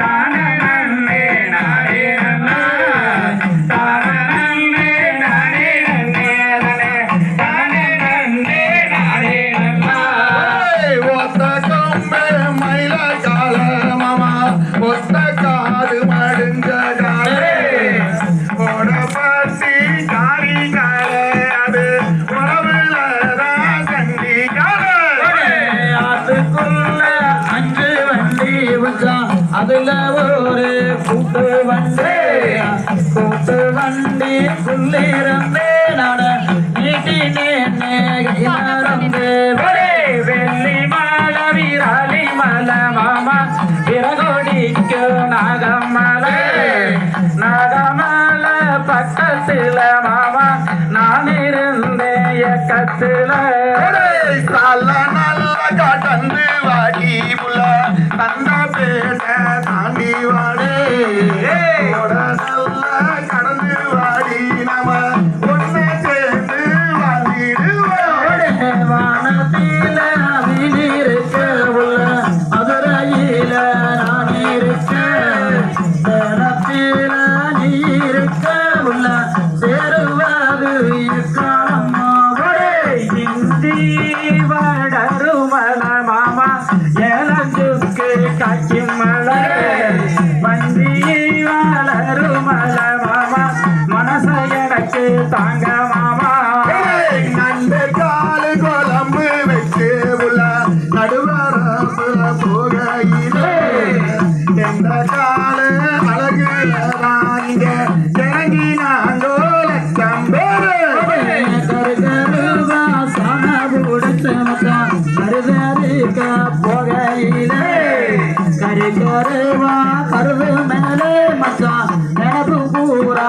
தானே கூட்டு வண்டி குள்ளிருந்து நட நீட்டி நேர்ந்து வெள்ளி மல விராலி மல மாமா விறகோடிக்கு நாகமல. நாகமல பக்கத்துல மாமா நான் இருந்தேன் எக்கத்துல. ஏய், சால. இந்தி வடருமல காட்சி மலை வந்தி வளருமல மனச எனக்கு தாங்க கருகருவா கருது மேலே மச்சான் நினப்பு பூரா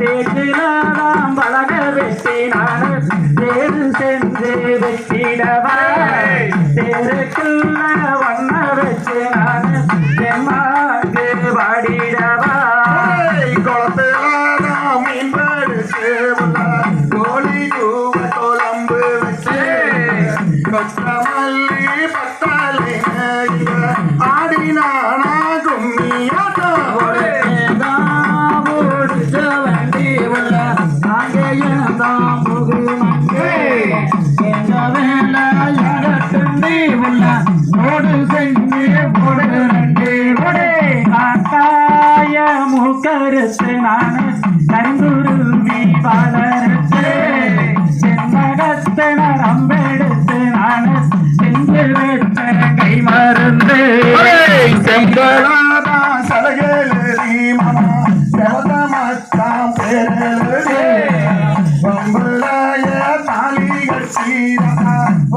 வீட்டிலாம் பழக வெட்டி நான் தேடு சென்று வெட்டிடவா. கொத்தமல்லி பத்தாலை ஆடினானா கும்மியாட்டம் கருத்து நான் கருந்துருமி see the hot